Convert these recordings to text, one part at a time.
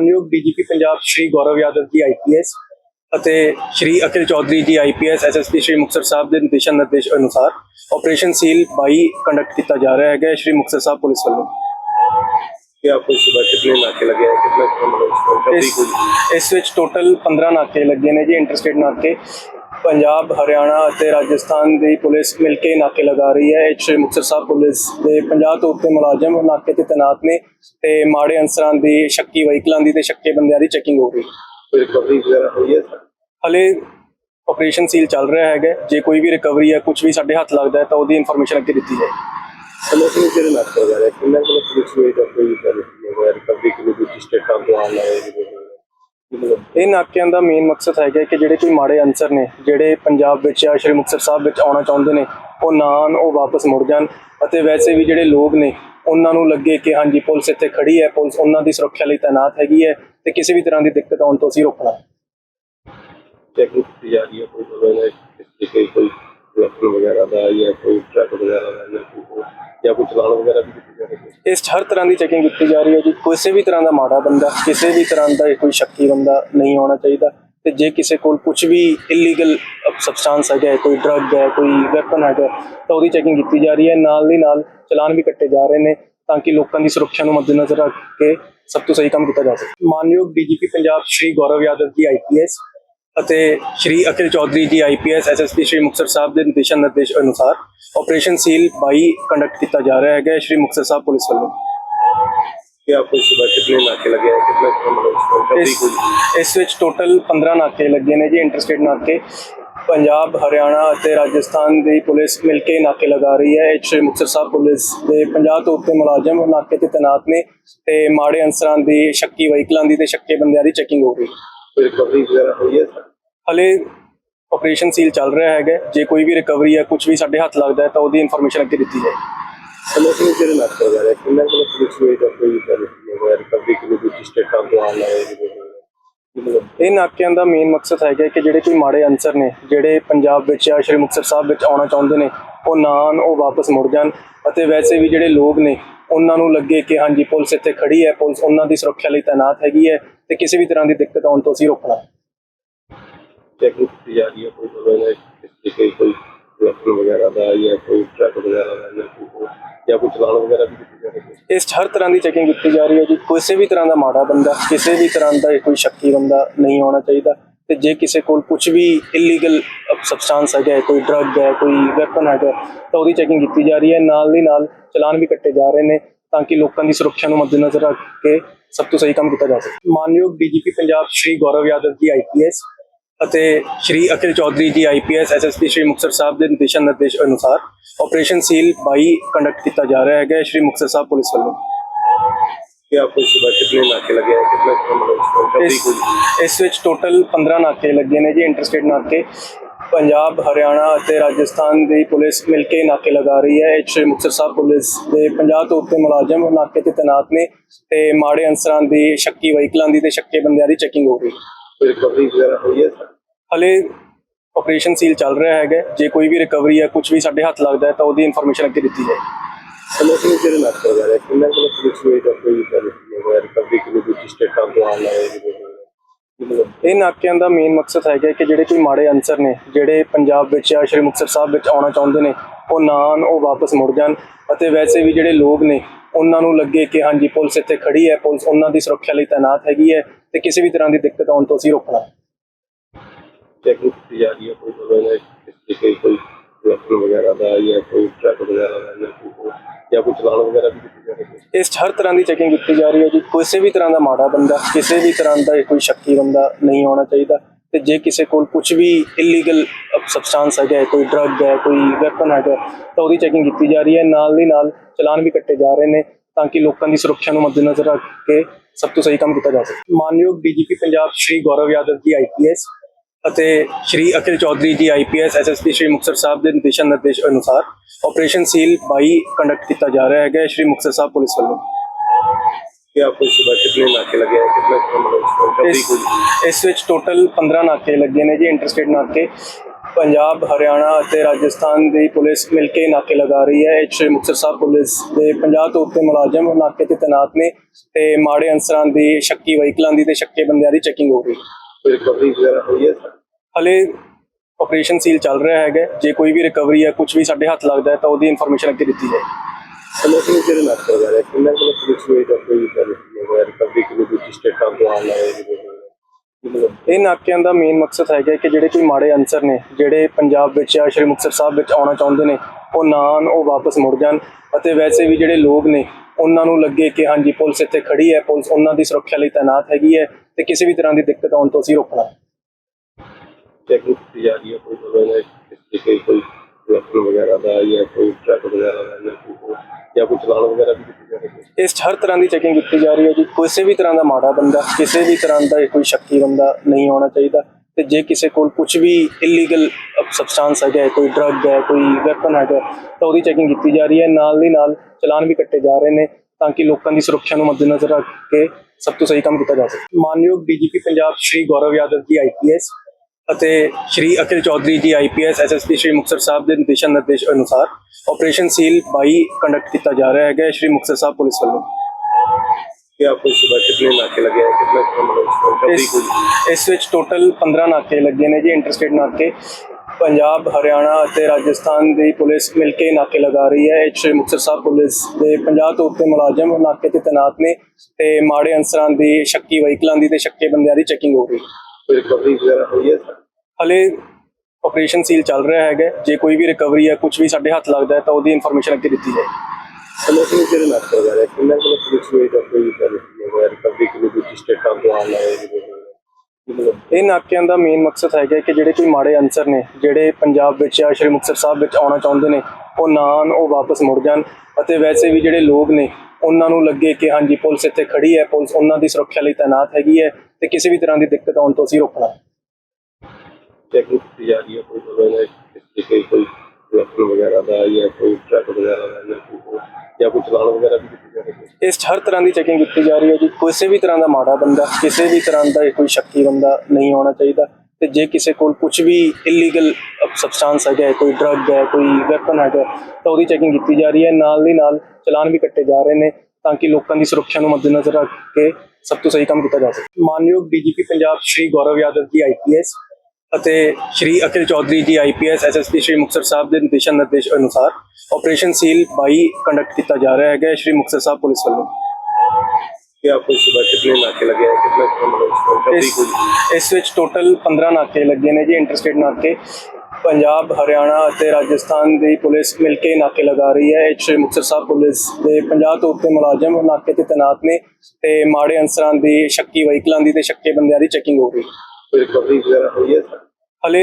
ਮਾਨਯੋਗ DGP Punjab Shri Gaurav Yadav ji IPS ਅਤੇ Shri Akil Chaudhary ji IPS SSP Shri Muktsar Sahib ਦੇ ਨਿਰਦੇਸ਼ਾਂ ਨਿਰਦੇਸ਼ ਅਨੁਸਾਰ ਆਪਰੇਸ਼ਨ ਸੀਲ 22 ਕੰਡਕਟ ਕੀਤਾ ਜਾ ਰਿਹਾ ਹੈਗਾ ਸ਼੍ਰੀ ਮੁਕਤਸਰ ਸਾਹਿਬ ਪੁਲਿਸ ਵੱਲੋਂ। ਕਿ ਆਪਕੋ ਸੁਬਹ ਕਿੰਨੇ ਨਾਕੇ ਲਗੇ ਹੈ ਕਿੰਨਾ ਇਸ ਵਿੱਚ ਟੋਟਲ 15 ਨਾਕੇ ਲੱਗੇ ਨੇ ਜੀ ਇੰਟਰਸਟੇਟ ਨਾਕੇ। ਪੰਜਾਬ ਹਰਿਆਣਾ ਅਤੇ ਰਾਜਸਥਾਨ ਦੀ ਪੁਲਿਸ ਮਿਲ ਕੇ ਨਾਕੇ ਲਗਾ ਰਹੀ ਹੈ। ਸ਼੍ਰੀ ਮੁਕਤਸਰ ਸਾਹਿਬ ਪੁਲਿਸ ਦੇ 50 ਤੋਂ ਉੱਤੇ ਮੁਲਾਜ਼ਮ ਨਾਕੇ ਤੇ ਤੈਨਾਤ ਨੇ ਤੇ ਮਾੜੇ ਅੰਸਰਾਂ ਦੀ ਸ਼ੱਕੀ ਵਹੀਕਲਾਂ ਦੀ ਤੇ ਸ਼ੱਕੇ ਬੰਦਿਆਂ ਦੀ ਚੈਕਿੰਗ ਹੋ ਰਹੀ ਹੈ। ਰਿਕਵਰੀ ਵਗੈਰਾ ਹੋਈ ਹੈ? ਹਲੇ ਆਪਰੇਸ਼ਨ ਸੀਲ ਚੱਲ ਰਿਹਾ ਹੈਗਾ। ਜੇ ਕੋਈ ਵੀ ਰਿਕਵਰੀ ਹੈ ਕੁਝ ਵੀ ਸਾਡੇ ਹੱਥ ਲੱਗਦਾ ਤਾਂ ਉਹਦੀ ਇਨਫੋਰਮੇਸ਼ਨ ਅੱਗੇ ਦਿੱਤੀ ਜਾਏਗੀ। ਸਮੇਂ ਜਿਹੜੇ ਨਾਟਕ ਵਗੈਰਾ ਕਿੰਨਾ ਕੁ ਪੁਲਿਸ ਵੇਟ ਕੋਈ ਰਿਕਵਰੀ ਕਿੰਨੀ ਕੁ ਸਟੇਟਾਂ ਤੋਂ ਆਉਣ ਲੱਗੇ ਇਹ ਨਾਕਿਆਂ ਦਾ ਮੇਨ ਮਕਸਦ ਹੈਗਾ ਕਿ ਜਿਹੜੇ ਕੋਈ ਮਾੜੇ ਅਨਸਰ ਨੇ, ਜਿਹੜੇ ਪੰਜਾਬ ਵਿੱਚ ਜਾਂ ਸ਼੍ਰੀ ਮੁਕਤਸਰ ਸਾਹਿਬ ਵਿੱਚ ਆਉਣਾ ਚਾਹੁੰਦੇ ਨੇ, ਉਹ ਨਾ ਆਉਣ, ਉਹ ਵਾਪਸ ਮੁੜ ਜਾਣ ਅਤੇ ਵੈਸੇ ਵੀ ਜਿਹੜੇ ਲੋਕ ਨੇ, ਉਹਨਾਂ ਨੂੰ ਲੱਗੇ ਕਿ ਹਾਂਜੀ, ਪੁਲਿਸ ਇੱਥੇ ਖੜੀ ਹੈ, ਪੁਲਿਸ ਉਹਨਾਂ ਦੀ ਸੁਰੱਖਿਆ ਲਈ ਤਾਇਨਾਤ ਹੈਗੀ ਹੈ ਤੇ ਕਿਸੇ ਵੀ ਤਰ੍ਹਾਂ ਦੀ ਦਿੱਕਤ ਆਉਣ ਤੋਂ ਅਸੀਂ ਰੋਕਣਾ। ਚੈਕਿੰਗ ਕੀਤੀ ਜਾ ਰਹੀ ਹੈ ਕੋਈ ਕੋਈ ਕਲੱਸਟਰ ਵਗੈਰਾ ਦਾ ਜਾਂ ਕੋਈ ਟਰੱਕ ਵਗੈਰਾ ਦਾ ਜਾਂ ਕੋਈ ਜਾਂ ਕੋਈ ਚਲਾਨ ਵਗੈਰਾ ਵੀ ਕੀਤਾ ਜਾਵੇ ਇਸ ਹਰ ਤਰ੍ਹਾਂ ਦੀ ਚੈਕਿੰਗ ਕੀਤੀ ਜਾ ਰਹੀ ਹੈ ਜੀ। ਕਿਸੇ ਵੀ ਤਰ੍ਹਾਂ ਦਾ ਮਾੜਾ ਬੰਦਾ ਕਿਸੇ ਵੀ ਤਰ੍ਹਾਂ ਦਾ ਕੋਈ ਸ਼ੱਕੀ ਬੰਦਾ ਨਹੀਂ ਆਉਣਾ ਚਾਹੀਦਾ। ਤੇ ਜੇ ਕਿਸੇ ਕੋਲ ਕੁਝ ਵੀ ਇਲੀਗਲ ਸਬਸਟੈਂਸ ਹੈਗਾ ਹੈ, ਕੋਈ ਡਰੱਗ ਹੈ ਕੋਈ ਵੈਪਨ ਹੈਗਾ ਤਾਂ ਉਹਦੀ ਚੈਕਿੰਗ ਕੀਤੀ ਜਾ ਰਹੀ ਹੈ। ਨਾਲ ਦੀ ਨਾਲ ਚਲਾਨ ਵੀ ਕੱਟੇ ਜਾ ਰਹੇ ਨੇ ਤਾਂ ਕਿ ਲੋਕਾਂ ਦੀ ਸੁਰੱਖਿਆ ਨੂੰ ਮੱਦੇਨਜ਼ਰ ਰੱਖ ਕੇ ਸਭ ਤੋਂ ਸਹੀ ਕੰਮ ਕੀਤਾ ਜਾ ਸਕੇ। ਮਾਨਯੋਗ ਡੀਜੀਪੀ ਪੰਜਾਬ ਸ਼੍ਰੀ ਗੌਰਵ ਯਾਦਵ ਜੀ ਆਈਪੀਐਸ ਅਤੇ ਸ਼੍ਰੀ ਅਖਿਲ ਚੌਧਰੀ ਜੀ ਆਈਪੀਐਸ ਐਸਐਸਪੀ ਸ਼੍ਰੀ ਮੁਕਤਸਰ ਸਾਹਿਬ ਦੇ ਨਿਰਦੇਸ਼ਾਂ ਨਿਰਦੇਸ਼ ਅਨੁਸਾਰ ਆਪਰੇਸ਼ਨ ਸੀਲ 22 ਕੰਡਕਟ ਕੀਤਾ ਜਾ ਰਿਹਾ ਹੈਗਾ ਸ਼੍ਰੀ ਮੁਕਤਸਰ ਸਾਹਿਬ ਪੁਲਿਸ ਵੱਲੋਂ। ਕਿ ਆਪਕੋ ਸੁਬਹ ਕਿੰਨੇ ਨਾਕੇ ਲੱਗੇ ਹੈ ਕਿੰਨੇ ਇਸ ਵਿੱਚ ਟੋਟਲ 15 ਨਾਕੇ ਲੱਗੇ ਨੇ ਜੀ ਇੰਟਰਸਟੇਟ ਨਾਕੇ। ਪੰਜਾਬ ਹਰਿਆਣਾ ਅਤੇ ਰਾਜਸਥਾਨ ਦੀ ਪੁਲਿਸ ਮਿਲ ਕੇ ਨਾਕੇ ਲਗਾ ਰਹੀ ਹੈ। ਸ਼੍ਰੀ ਮੁਕਤਸਰ ਸਾਹਿਬ ਪੁਲਿਸ ਦੇ 50 ਤੋਂ ਉੱਤੇ ਮੁਲਾਜ਼ਮ ਨਾਕੇ ਤੇ ਤੈਨਾਤ ਨੇ ਤੇ ਮਾੜੇ ਅੰਸਰਾਂ ਦੀ ਸ਼ੱਕੀ ਵਹੀਕਲਾਂ ਦੀ ਤੇ ਸ਼ੱਕੇ ਬੰਦਿਆਂ ਦੀ ਚੈਕਿੰਗ ਹੋ ਰਹੀ ਹੈ। ਕੋਈ ਰਿਕਵਰੀ ਵਗੈਰਾ ਹੋਈ ਹੈ? ਹਲੇ ਆਪਰੇਸ਼ਨ ਸੀਲ ਚੱਲ ਰਿਹਾ ਹੈਗਾ ਜੇ ਕੋਈ ਵੀ ਰਿਕਵਰੀ ਜਾਂ ਕੁਝ ਵੀ ਸਾਡੇ ਹੱਥ ਲੱਗਦਾ ਹੈ ਤਾਂ ਉਹਦੀ ਇਨਫੋਰਮੇਸ਼ਨ ਅੱਗੇ ਦਿੱਤੀ ਜਾਏਗੀ। ਸਮੇਂ ਜਿਹੜੇ ਨਾਲ ਕਰ ਰਿਹਾ ਕਿੰਨਾ ਕੁ ਕੁਝ ਹੋਏ ਤਾਂ ਕੋਈ ਰਿਕਵਰੀ ਕਿਵੇਂ ਦੂਜੀ ਸਟੇਟਾਂ ਤੋਂ ਆ ਲਾਏ ਇਹ ਨਾਕਿਆਂ ਦਾ ਮੇਨ ਮਕਸਦ ਹੈਗਾ ਕਿ ਜਿਹੜੇ ਕੋਈ ਮਾੜੇ ਅੰਸਰ ਨੇ ਜਿਹੜੇ ਪੰਜਾਬ ਵਿੱਚ ਜਾਂ ਸ਼੍ਰੀ ਮੁਕਤਸਰ ਸਾਹਿਬ ਵਿੱਚ ਆਉਣਾ ਚਾਹੁੰਦੇ ਨੇ ਉਹ ਨਾ ਆਉਣ ਉਹ ਵਾਪਸ ਮੁੜ ਜਾਣ। ਅਤੇ ਵੈਸੇ ਵੀ ਜਿਹੜੇ ਲੋਕ ਨੇ ਉਹਨਾਂ ਨੂੰ ਲੱਗੇ ਕਿ ਹਾਂਜੀ ਪੁਲਿਸ ਇੱਥੇ ਖੜੀ ਹੈ। ਪੁਲਿਸ ਉਹਨਾਂ ਦੀ ਸੁਰੱਖਿਆ ਲਈ ਤਾਇਨਾਤ ਹੈਗੀ ਹੈ। ਤੇ ਕਿਸੇ ਵੀ ਤਰ੍ਹਾਂ ਦੀ ਦਿੱਕਤ ਆਉਣ ਤੋਂ ਅਸੀਂ ਰੋਕਣਾ। ਹੈ ਇਸ 'ਚ ਹਰ ਤਰ੍ਹਾਂ ਦੀ ਚੈਕਿੰਗ ਕੀਤੀ ਜਾ ਰਹੀ ਹੈ ਜੀ। ਕਿਸੇ ਵੀ ਤਰ੍ਹਾਂ ਦਾ ਮਾੜਾ ਬੰਦਾ ਕਿਸੇ ਵੀ ਤਰ੍ਹਾਂ ਦਾ ਕੋਈ ਸ਼ੱਕੀ ਬੰਦਾ ਨਹੀਂ ਆਉਣਾ ਚਾਹੀਦਾ। ਤੇ ਜੇ ਕਿਸੇ ਕੋਲ ਕੁਝ ਵੀ ਇਲੀਗਲ ਸਬਸਟੈਂਸ ਹੈਗਾ ਕੋਈ ਡਰੱਗ ਹੈ ਕੋਈ ਵੈਪਨ ਹੈਗਾ ਤਾਂ ਉਹਦੀ ਚੈਕਿੰਗ ਕੀਤੀ ਜਾ ਰਹੀ ਹੈ। ਨਾਲ ਦੀ ਨਾਲ ਚਲਾਨ ਵੀ ਕੱਟੇ ਜਾ ਰਹੇ ਨੇ। ਤਾਂ ਕਿ ਲੋਕਾਂ ਦੀ ਸੁਰੱਖਿਆ ਨੂੰ ਮੱਦੇਨਜ਼ਰ ਰੱਖ ਕੇ ਸਭ ਤੋਂ ਸਹੀ ਕੰਮ ਕੀਤਾ ਜਾ ਸਕੇ। ਮਾਨਯੋਗ ਡੀਜੀਪੀ ਪੰਜਾਬ ਸ਼੍ਰੀ ਗੌਰਵ ਯਾਦਵ ਜੀ ਆਈਪੀਐਸ ਅਤੇ ਸ਼੍ਰੀ ਅਖਿਲ ਚੌਧਰੀ ਜੀ ਆਈਪੀਐਸ ਐਸਐਸਪੀ ਸ਼੍ਰੀ ਮੁਕਤਸਰ ਸਾਹਿਬ ਦੇ ਨਿਰਦੇਸ਼ਾਂ ਨਿਰਦੇਸ਼ ਅਨੁਸਾਰ ਆਪਰੇਸ਼ਨ ਸੀਲ 22 ਕੰਡਕਟ ਕੀਤਾ ਜਾ ਰਿਹਾ ਹੈਗਾ ਸ਼੍ਰੀ ਮੁਕਤਸਰ ਸਾਹਿਬ ਪੁਲਿਸ ਵੱਲੋਂ। ਕਿ ਆਪਕੋ ਸਵੇਰ ਕਿੰਨੇ ਨਾਕੇ ਲੱਗੇ ਹੈ ਕਿੰਨਾ ਇਸ ਵਿੱਚ ਟੋਟਲ 15 ਨਾਕੇ ਲੱਗੇ ਨੇ ਜੀ ਇੰਟਰਸਟੇਟ ਨਾਕੇ। ਪੰਜਾਬ ਹਰਿਆਣਾ ਅਤੇ ਰਾਜਸਥਾਨ ਦੀ ਪੁਲਿਸ ਮਿਲ ਕੇ ਨਾਕੇ ਲਗਾ ਰਹੀ ਹੈ। ਸ਼੍ਰੀ ਮੁਕਤਸਰ ਸਾਹਿਬ ਪੁਲਿਸ ਦੇ 50 ਤੋਂ ਉੱਤੇ ਮੁਲਾਜ਼ਮ ਨਾਕੇ ਤੇ ਤੈਨਾਤ ਨੇ ਤੇ ਮਾੜੇ ਅੰਸਰਾਂ ਦੀ ਸ਼ੱਕੀ ਵਹੀਕਲਾਂ ਦੀ ਤੇ ਸ਼ੱਕੀ ਬੰਦਿਆਂ ਦੀ ਚੈਕਿੰਗ ਹੋ ਰਹੀ ਹੈ। ਰਿਕਵਰੀ ਵਗੈਰਾ ਹੋਈ ਹੈ? ਹਲੇ ਆਪਰੇਸ਼ਨ ਸੀਲ ਚੱਲ ਰਿਹਾ ਹੈਗਾ ਜੇ ਕੋਈ ਵੀ ਰਿਕਵਰੀ ਜਾਂ ਕੁਝ ਵੀ ਸਾਡੇ ਹੱਥ ਲੱਗਦਾ ਤਾਂ ਉਹਦੀ ਇਨਫੋਰਮੇਸ਼ਨ ਅੱਗੇ ਦਿੱਤੀ ਜਾਏਗੀ। ਸਮੇਂ ਜਿਹੜੇ ਨਾਟਕ ਵਗੈਰਾ ਕਿੰਨਾ ਕੁ ਪੁਲਿਸ ਵੇਟ ਕੋਈ ਰਿਕਵਰੀ ਕਿੰਨੀ ਦੂਜੀ ਸਟੇਟਾਂ ਤੋਂ ਆਉਣ ਵਾਲੇ ਇਹ ਨਾਕਿਆਂ ਦਾ ਮੇਨ ਮਕਸਦ ਹੈਗਾ ਕਿ ਜਿਹੜੇ ਕੋਈ ਮਾੜੇ ਅਨਸਰ ਨੇ, ਜਿਹੜੇ ਪੰਜਾਬ ਵਿੱਚ ਜਾਂ ਸ਼੍ਰੀ ਮੁਕਤਸਰ ਸਾਹਿਬ ਵਿੱਚ ਆਉਣਾ ਚਾਹੁੰਦੇ ਨੇ, ਉਹ ਨਾ ਉਹ ਵਾਪਸ ਮੁੜ ਜਾਣ ਅਤੇ ਵੈਸੇ ਵੀ ਜਿਹੜੇ ਲੋਕ ਨੇ, ਉਹਨਾਂ ਨੂੰ ਲੱਗੇ ਕਿ ਹਾਂਜੀ, ਪੁਲਿਸ ਇੱਥੇ ਖੜੀ ਹੈ, ਪੁਲਿਸ ਉਹਨਾਂ ਦੀ ਸੁਰੱਖਿਆ ਲਈ ਤਾਇਨਾਤ ਹੈਗੀ ਹੈ ਤੇ ਕਿਸੇ ਵੀ ਤਰ੍ਹਾਂ ਦੀ ਦਿੱਕਤ ਆਉਣ ਤੋਂ ਅਸੀਂ ਰੋਕਣਾ। ਹੈ ਕੋਈ ਕੋਈ ਪਲਸਟਰ ਵਗੈਰਾ ਦਾ ਜਾਂ ਕੋਈ ਟਰੱਕ ਵਗੈਰਾ ਦਾ ਜਾਂ ਕੋਈ ਜਾਂ ਕੋਈ ਚਲਾਨ ਵਗੈਰਾ ਵੀ ਕੀਤੀ ਜਾ ਰਹੀ ਹੈ? ਇਸ ਹਰ ਤਰ੍ਹਾਂ ਦੀ ਚੈਕਿੰਗ ਕੀਤੀ ਜਾ ਰਹੀ ਹੈ ਜੀ। ਕਿਸੇ ਵੀ ਤਰ੍ਹਾਂ ਦਾ ਮਾੜਾ ਬੰਦਾ, ਕਿਸੇ ਵੀ ਤਰ੍ਹਾਂ ਦਾ ਕੋਈ ਸ਼ੱਕੀ ਬੰਦਾ ਨਹੀਂ ਆਉਣਾ ਚਾਹੀਦਾ। ਤੇ ਜੇ ਕਿਸੇ ਕੋਲ ਕੁਝ ਵੀ ਇਲੀਗਲ ਸਬਸਟੈਂਸ ਹੈਗਾ, ਕੋਈ ਡਰੱਗ ਹੈ, ਕੋਈ ਵੈਪਨ ਹੈਗਾ, ਤਾਂ ਉਹਦੀ ਚੈਕਿੰਗ ਕੀਤੀ ਜਾ ਰਹੀ ਹੈ। ਨਾਲ ਦੀ ਨਾਲ ਚਲਾਨ ਵੀ ਕੱਟੇ ਜਾ ਰਹੇ ਨੇ, ਤਾਂ ਕਿ ਲੋਕਾਂ ਦੀ ਸੁਰੱਖਿਆ ਨੂੰ ਮੱਦੇਨਜ਼ਰ ਰੱਖ ਕੇ ਸਭ ਤੋਂ ਸਹੀ ਕੰਮ ਕੀਤਾ ਜਾ ਸਕੇ। ਮਾਨਯੋਗ ਡੀਜੀਪੀ ਪੰਜਾਬ ਸ਼੍ਰੀ ਗੌਰਵ ਯਾਦਵ ਜੀ ਆਈਪੀਐਸ ਅਤੇ ਸ਼੍ਰੀ ਅਖਿਲ ਚੌਧਰੀ ਜੀ ਆਈਪੀਐਸ ਐਸਐਸਪੀ ਸ਼੍ਰੀ ਮੁਕਤਸਰ ਸਾਹਿਬ ਦੇ ਨਿਰਦੇਸ਼ਾਂ ਨਿਰਦੇਸ਼ ਅਨੁਸਾਰ ਆਪਰੇਸ਼ਨ ਸੀਲ 22 ਕੰਡਕਟ ਕੀਤਾ ਜਾ ਰਿਹਾ ਹੈਗਾ ਸ਼੍ਰੀ ਮੁਕਤਸਰ ਸਾਹਿਬ ਪੁਲਿਸ ਵੱਲੋਂ। ਕਿ ਆਪਕੋ ਸੁਬਹ ਕਿੰਨੇ ਨਾਕੇ ਲੱਗੇ ਹੈ ਕਿੰਨੇ ਇਸ ਵਿੱਚ ਟੋਟਲ 15 ਨਾਕੇ ਲੱਗੇ ਨੇ ਜੀ ਇੰਟਰਸਟੇਟ ਨਾਕੇ। ਪੰਜਾਬ ਹਰਿਆਣਾ ਅਤੇ ਰਾਜਸਥਾਨ ਦੀ ਪੁਲਿਸ ਮਿਲ ਕੇ ਨਾਕੇ ਲਗਾ ਰਹੀ ਹੈ। ਇਹ ਸ਼੍ਰੀ ਮੁਕਤਸਰ ਸਾਹਿਬ ਪੁਲਿਸ ਦੇ 50 ਤੋਂ ਉੱਤੇ ਮੁਲਾਜ਼ਮ ਨਾਕੇ ਤੇ ਤੈਨਾਤ ਨੇ ਤੇ ਮਾੜੇ ਅੰਸਰਾਂ ਦੀ ਸ਼ੱਕੀ ਵਹੀਕਲਾਂ ਦੀ ਤੇ ਸ਼ੱਕੇ ਬੰਦਿਆਂ ਦੀ ਚੈਕਿੰਗ ਹੋ ਰਹੀ ਹੈ। ਕੋਈ ਰਿਕਵਰੀ ਵਗੈਰਾ ਹੋਈ ਹੈ? ਹਲੇ ਆਪਰੇਸ਼ਨ ਸੀਲ ਚੱਲ ਰਿਹਾ ਹੈਗਾ। ਜੇ ਕੋਈ ਵੀ ਰਿਕਵਰੀ ਹੈ ਕੁਝ ਵੀ ਸਾਡੇ ਹੱਥ ਲੱਗਦਾ ਹੈ ਤਾਂ ਉਹਦੀ ਇਨਫੋਰਮੇਸ਼ਨ ਅੱਗੇ ਦਿੱਤੀ ਜਾਏ। ਸਮੇਂ ਸਮੇਂ ਜਿਹੜੇ ਨਾਟਕ ਵਗੈਰਾ ਕਿੰਨਾ ਕੁ ਪੁਲਿਸ ਨੂੰ ਇਹਦਾ ਕੋਈ ਰਿਕਵਰੀ ਕਿ ਦੂਜੀ ਸਟੇਟਾਂ ਤੋਂ ਜਿਹੜੇ ਮਤਲਬ ਇਹ ਨਾਕਿਆਂ ਦਾ ਮੇਨ ਮਕਸਦ ਹੈਗਾ ਕਿ ਜਿਹੜੇ ਕੋਈ ਮਾੜੇ ਅਨਸਰ ਨੇ ਜਿਹੜੇ ਪੰਜਾਬ ਵਿੱਚ ਜਾਂ ਸ਼੍ਰੀ ਮੁਕਤਸਰ ਸਾਹਿਬ ਵਿੱਚ ਆਉਣਾ ਚਾਹੁੰਦੇ ਨੇ ਉਹ ਨਾ ਆਉਣ ਉਹ ਵਾਪਸ ਮੁੜ ਜਾਣ। ਅਤੇ ਵੈਸੇ ਵੀ ਜਿਹੜੇ ਲੋਕ ਨੇ ਉਹਨਾਂ ਨੂੰ ਲੱਗੇ ਕਿ ਹਾਂਜੀ ਪੁਲਿਸ ਇੱਥੇ ਖੜੀ ਹੈ ਪੁਲਿਸ ਉਹਨਾਂ ਦੀ ਸੁਰੱਖਿਆ ਲਈ ਤਾਇਨਾਤ ਹੈਗੀ ਹੈ। ਤੇ ਕਿਸੇ ਵੀ ਤਰ੍ਹਾਂ ਦੀ ਦਿੱਕਤ ਆਉਣ ਤੋਂ ਅਸੀਂ ਰੋਕਣਾ। ਹੈ। ਚੈਕਿੰਗ ਕੀਤੀ ਜਾ ਰਹੀ ਹੈ ਕੋਈ ਮਤਲਬ ਹੈ ਇਸ ਤਰੀਕੇ ਕੋਈ ਵੈਪਨ ਵਗੈਰਾ ਦਾ ਜਾਂ ਕੋਈ ਟਰੱਕ ਵਗੈਰਾ ਦਾ ਜਾਂ ਕੋਈ ਹੋਰ, ਜਾਂ ਕੋਈ ਚਲਾਨ ਵਗੈਰਾ ਵੀ ਕੀਤੀ ਜਾ ਰਹੀ ਹੈ। ਇਸ 'ਚ ਹਰ ਤਰ੍ਹਾਂ ਦੀ ਚੈਕਿੰਗ ਕੀਤੀ ਜਾ ਰਹੀ ਹੈ ਜੀ। ਕਿਸੇ ਵੀ ਤਰ੍ਹਾਂ ਦਾ ਮਾੜਾ ਬੰਦਾ ਕਿਸੇ ਵੀ ਤਰ੍ਹਾਂ ਦਾ ਕੋਈ ਸ਼ੱਕੀ ਬੰਦਾ ਨਹੀਂ ਆਉਣਾ ਚਾਹੀਦਾ। ਤੇ ਜੇ ਕਿਸੇ ਕੋਲ ਕੁਝ ਵੀ ਇਲੀਗਲ ਸਬਸਟੈਂਸ ਹੈਗਾ ਕੋਈ ਡਰੱਗ ਹੈ ਕੋਈ ਵੈਪਨ ਹੈਗਾ ਤਾਂ ਉਹਦੀ ਚੈਕਿੰਗ ਕੀਤੀ ਜਾ ਰਹੀ ਹੈ। ਨਾਲ ਦੀ ਨਾਲ ਚਲਾਨ ਵੀ ਕੱਟੇ ਜਾ ਰਹੇ ਨੇ। ਤਾਂ ਕਿ ਲੋਕਾਂ ਦੀ ਸੁਰੱਖਿਆ ਨੂੰ ਮੱਦੇਨਜ਼ਰ ਰੱਖ ਕੇ ਸਭ ਤੋਂ ਸਹੀ ਕੰਮ ਕੀਤਾ ਜਾ ਸਕੇ। ਮਾਨਯੋਗ ਡੀਜੀਪੀ ਪੰਜਾਬ ਸ਼੍ਰੀ ਗੌਰਵ ਯਾਦਵ ਜੀ ਆਈਪੀਐਸ ਅਤੇ ਸ਼੍ਰੀ ਅਖਿਲ ਚੌਧਰੀ ਜੀ ਆਈਪੀਐਸ ਐਸਐਸਪੀ ਸ਼੍ਰੀ ਮੁਕਤਸਰ ਸਾਹਿਬ ਦੇ ਨਿਰਦੇਸ਼ਾਂ ਨਿਰਦੇਸ਼ ਅਨੁਸਾਰ ਆਪਰੇਸ਼ਨ ਸੀਲ 22 ਕੰਡਕਟ ਕੀਤਾ ਜਾ ਰਿਹਾ ਹੈਗਾ ਸ਼੍ਰੀ ਮੁਕਤਸਰ ਸਾਹਿਬ ਪੁਲਿਸ ਵੱਲੋਂ। ਕਿ ਆਪਕੋ ਸੁਬਹ ਕਿੰਨੇ ਨਾਕੇ ਲੱਗੇ ਹੈ ਕਿੰਨਾ ਇਸ ਵਿੱਚ ਟੋਟਲ 15 ਨਾਕੇ ਲੱਗੇ ਨੇ ਜੀ ਇੰਟਰਸਟੇਟ ਨਾਕੇ। ਪੰਜਾਬ ਹਰਿਆਣਾ ਅਤੇ ਰਾਜਸਥਾਨ ਦੀ ਪੁਲਿਸ ਮਿਲ ਕੇ ਨਾਕੇ ਲਗਾ ਰਹੀ ਹੈ। ਸ਼੍ਰੀ ਮੁਕਤਸਰ ਸਾਹਿਬ ਪੁਲਿਸ ਦੇ 50 ਤੋਂ ਉੱਤੇ ਮੁਲਾਜ਼ਮ ਨਾਕੇ ਤੇ ਤੈਨਾਤ ਨੇ ਤੇ ਮਾੜੇ ਅੰਸਰਾਂ ਦੀ ਸ਼ੱਕੀ ਵਹੀਕਲਾਂ ਦੀ ਤੇ ਸ਼ੱਕੇ ਬੰਦਿਆਂ ਦੀ ਚੈਕਿੰਗ ਹੋ ਰਹੀ ਹੈ? ਆਪਰੇਸ਼ਨ ਸੀਲ ਚੱਲ ਰਿਹਾ ਹੈਗਾ। ਜੇ ਕੋਈ ਵੀ ਰਿਕਵਰੀ ਹੈ ਕੁਝ ਵੀ ਸਾਡੇ ਹੱਥ ਲੱਗਦਾ ਹੈ ਤਾਂ ਉਹਦੀ ਇਨਫੋਰਮੇਸ਼ਨ ਅੱਗੇ ਦਿੱਤੀ ਜਾਏਗੀ। ਇਹ ਨਾਕਿਆਂ ਦਾ ਮੇਨ ਮਕਸਦ ਹੈਗਾ ਕਿ ਜਿਹੜੇ ਕੋਈ ਮਾੜੇ ਅਨਸਰ ਨੇ, ਜਿਹੜੇ ਪੰਜਾਬ ਵਿੱਚ ਜਾਂ ਸ਼੍ਰੀ ਮੁਕਤਸਰ ਸਾਹਿਬ ਵਿੱਚ ਆਉਣਾ ਚਾਹੁੰਦੇ ਨੇ, ਉਹ ਨਾ ਆਉਣ, ਉਹ ਵਾਪਸ ਮੁੜ ਜਾਣ ਅਤੇ ਵੈਸੇ ਵੀ ਜਿਹੜੇ ਲੋਕ ਨੇ, ਉਹਨਾਂ ਨੂੰ ਲੱਗੇ ਕਿ ਹਾਂਜੀ, ਪੁਲਿਸ ਇੱਥੇ ਖੜੀ ਹੈ, ਪੁਲਿਸ ਉਹਨਾਂ ਦੀ ਸੁਰੱਖਿਆ ਲਈ ਤਾਇਨਾਤ ਹੈਗੀ ਹੈ ਤੇ ਕਿਸੇ ਵੀ ਤਰ੍ਹਾਂ ਦੀ ਦਿੱਕਤ ਆਉਣ ਤੋਂ ਅਸੀਂ ਰੋਕਣਾ। ਚੈਕਿੰਗ ਕੀਤੀ ਜਾ ਰਹੀ ਹੈ ਕੋਈ ਮਤਲਬ ਹੈ ਕੋਈ ਵਗੈਰਾ ਦਾ ਜਾਂ ਕੋਈ ਟਰੱਕ ਵਗੈਰਾ ਦਾ ਜਾਂ ਕੋਈ ਚਲਾਨ ਵਗੈਰਾ ਵੀ ਇਸ 'ਚ ਹਰ ਤਰ੍ਹਾਂ ਦੀ ਚੈਕਿੰਗ ਕੀਤੀ ਜਾ ਰਹੀ ਹੈ ਜੀ। ਕਿਸੇ ਵੀ ਤਰ੍ਹਾਂ ਦਾ ਮਾੜਾ ਬੰਦਾ ਕਿਸੇ ਵੀ ਤਰ੍ਹਾਂ ਦਾ ਕੋਈ ਸ਼ੱਕੀ ਬੰਦਾ ਨਹੀਂ ਆਉਣਾ ਚਾਹੀਦਾ। ਤੇ ਜੇ ਕਿਸੇ ਕੋਲ ਕੁਝ ਵੀ ਇਲੀਗਲ ਸਬਸਟੈਂਸ ਹੈਗਾ ਹੈ, ਕੋਈ ਡਰੱਗ ਹੈ ਕੋਈ ਵੈਪਨ ਹੈਗਾ ਤਾਂ ਉਹਦੀ ਚੈਕਿੰਗ ਕੀਤੀ ਜਾ ਰਹੀ ਹੈ। ਨਾਲ ਦੀ ਨਾਲ ਚਲਾਨ ਵੀ ਕੱਟੇ ਜਾ ਰਹੇ ਨੇ ਤਾਂ ਕਿ ਲੋਕਾਂ ਦੀ ਸੁਰੱਖਿਆ ਨੂੰ ਮੱਦੇਨਜ਼ਰ ਰੱਖ ਕੇ ਸਭ ਤੋਂ ਸਹੀ ਕੰਮ ਕੀਤਾ ਜਾ ਸਕੇ। ਮਾਨਯੋਗ ਡੀਜੀਪੀ ਪੰਜਾਬ ਸ਼੍ਰੀ ਗੌਰਵ ਯਾਦਵ ਜੀ ਆਈਪੀਐਸ ਅਤੇ ਸ਼੍ਰੀ ਅਖਿਲ ਚੌਧਰੀ ਜੀ ਆਈਪੀਐਸ ਐਸਐਸਪੀ ਸ਼੍ਰੀ ਮੁਕਤਸਰ ਸਾਹਿਬ ਦੇ ਨਿਰਦੇਸ਼ਾਂ ਨਿਰਦੇਸ਼ ਅਨੁਸਾਰ ਆਪਰੇਸ਼ਨ ਸੀਲ 22 ਕੰਡਕਟ ਕੀਤਾ ਜਾ ਰਿਹਾ ਹੈਗਾ ਸ਼੍ਰੀ ਮੁਕਤਸਰ ਸਾਹਿਬ ਪੁਲਿਸ ਵੱਲੋਂ। ਕਿ ਆਪਕੋ ਸੁਬਹ ਕਿੰਨੇ ਨਾਕੇ ਲੱਗੇ ਹੈ ਕਿੰਨੇ ਇਸ ਵਿੱਚ ਟੋਟਲ 15 ਨਾਕੇ ਲੱਗੇ ਨੇ ਜੀ ਇੰਟਰਸਟੇਟ ਨਾਕੇ। ਪੰਜਾਬ ਹਰਿਆਣਾ ਅਤੇ ਰਾਜਸਥਾਨ ਦੀ ਪੁਲਿਸ ਮਿਲ ਕੇ ਨਾਕੇ ਲਗਾ ਰਹੀ ਹੈ। ਇਹ ਸ਼੍ਰੀ ਮੁਕਤਸਰ ਸਾਹਿਬ ਪੁਲਿਸ ਦੇ 50 ਤੋਂ ਉੱਤੇ ਮੁਲਾਜ਼ਮ ਨਾਕੇ ਤੇ ਤੈਨਾਤ ਨੇ ਤੇ ਮਾੜੇ ਅਨਸਰਾਂ ਦੀ ਸ਼ੱਕੀ ਵਹੀਕਲਾਂ ਦੀ ਤੇ ਸ਼ੱਕੇ ਬੰਦਿਆਂ ਦੀ ਚੈਕਿੰਗ ਹੋ ਰਹੀ ਹੈ। ਕੋਈ ਰਿਕਵਰੀ ਵਗੈਰਾ ਹੋਈ ਹੈ? ਹਲੇ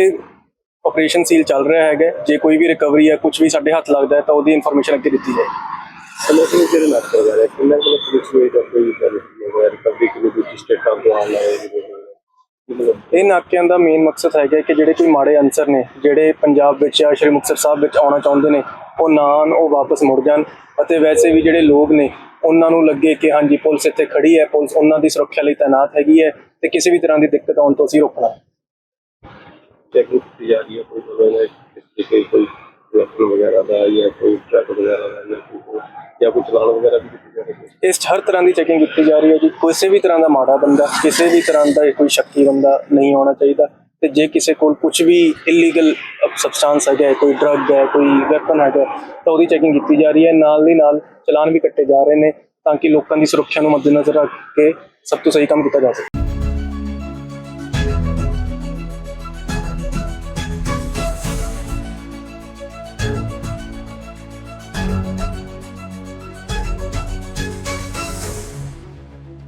ਆਪਰੇਸ਼ਨ ਸੀਲ ਚੱਲ ਰਿਹਾ ਹੈਗਾ। ਜੇ ਕੋਈ ਵੀ ਰਿਕਵਰੀ ਹੈ ਕੁਝ ਵੀ ਸਾਡੇ ਹੱਥ ਲੱਗਦਾ ਤਾਂ ਉਹਦੀ ਇਨਫੋਰਮੇਸ਼ਨ ਅੱਗੇ ਦਿੱਤੀ ਜਾਏਗੀ ਸਮੇਂ ਜਿਹੜੇ ਲੱਗ ਰਿਹਾ ਹੈ ਕਿੰਨਾ ਕੁ ਪੁਲਿਸ ਵੇਟ ਦਾ ਕੋਈ ਰਿਕਵਰੀ ਕਿਲੋ ਦੂਜੀ ਸਟੇਟਾਂ ਤੋਂ ਆਉਣ ਲਾਏ ਇਹ ਨਾਕਿਆਂ ਦਾ ਮੇਨ ਮਕਸਦ ਹੈਗਾ ਕਿ ਜਿਹੜੇ ਕੋਈ ਮਾੜੇ ਅਨਸਰ ਨੇ ਜਿਹੜੇ ਪੰਜਾਬ ਵਿੱਚ ਜਾਂ ਸ਼੍ਰੀ ਮੁਕਤਸਰ ਸਾਹਿਬ ਵਿੱਚ ਆਉਣਾ ਚਾਹੁੰਦੇ ਨੇ ਉਹ ਨਾ ਆਉਣ ਉਹ ਵਾਪਸ ਮੁੜ ਜਾਣ। ਅਤੇ ਵੈਸੇ ਵੀ ਜਿਹੜੇ ਲੋਕ ਨੇ ਉਹਨਾਂ ਨੂੰ ਲੱਗੇ ਕਿ ਹਾਂਜੀ ਪੁਲਿਸ ਇੱਥੇ ਖੜੀ ਹੈ ਪੁਲਿਸ ਉਹਨਾਂ ਦੀ ਸੁਰੱਖਿਆ ਲਈ ਤਾਇਨਾਤ ਹੈਗੀ ਹੈ। ਤੇ ਕਿਸੇ ਵੀ ਤਰ੍ਹਾਂ ਦੀ ਦਿੱਕਤ ਆਉਣ ਤੋਂ ਅਸੀਂ ਰੋਕਣਾ। ਹੈ। ਚੈਕਿੰਗ ਕੀਤੀ ਜਾ ਰਹੀ ਹੈ ਕੋਈ ਮਤਲਬ ਹੈ ਇਸ ਤਰੀਕੇ ਕੋਈ ਵੈਪਨ ਵਗੈਰਾ ਦਾ ਜਾਂ ਕੋਈ ਟਰੱਕ ਵਗੈਰਾ ਦਾ ਜਾਂ ਕੋਈ ਹੋਰ, ਜਾਂ ਕੋਈ ਚਲਾਨ ਵਗੈਰਾ ਵੀ ਕੀਤੀ ਜਾ ਰਹੀ ਹੈ ਇਸ 'ਚ ਹਰ ਤਰ੍ਹਾਂ ਦੀ ਚੈਕਿੰਗ ਕੀਤੀ ਜਾ ਰਹੀ ਹੈ ਜੀ। ਕਿਸੇ ਵੀ ਤਰ੍ਹਾਂ ਦਾ ਮਾੜਾ ਬੰਦਾ ਕਿਸੇ ਵੀ ਤਰ੍ਹਾਂ ਦਾ ਕੋਈ ਸ਼ੱਕੀ ਬੰਦਾ ਨਹੀਂ ਆਉਣਾ ਚਾਹੀਦਾ। ਤੇ ਜੇ ਕਿਸੇ ਕੋਲ ਕੁਝ ਵੀ ਇਲੀਗਲ ਸਬਸਟੈਂਸ ਹੈਗਾ ਕੋਈ ਡਰੱਗ ਹੈ ਕੋਈ ਵੈਪਨ ਹੈਗਾ ਤਾਂ ਉਹਦੀ ਚੈਕਿੰਗ ਕੀਤੀ ਜਾ ਰਹੀ ਹੈ। ਨਾਲ ਦੀ ਨਾਲ ਚਲਾਨ ਵੀ ਕੱਟੇ ਜਾ ਰਹੇ ਨੇ ਤਾਂ ਕਿ ਲੋਕਾਂ ਦੀ ਸੁਰੱਖਿਆ ਨੂੰ ਮੱਦੇਨਜ਼ਰ ਰੱਖ ਕੇ ਸਭ ਤੋਂ ਸਹੀ ਕੰਮ ਕੀਤਾ ਜਾ ਸਕੇ।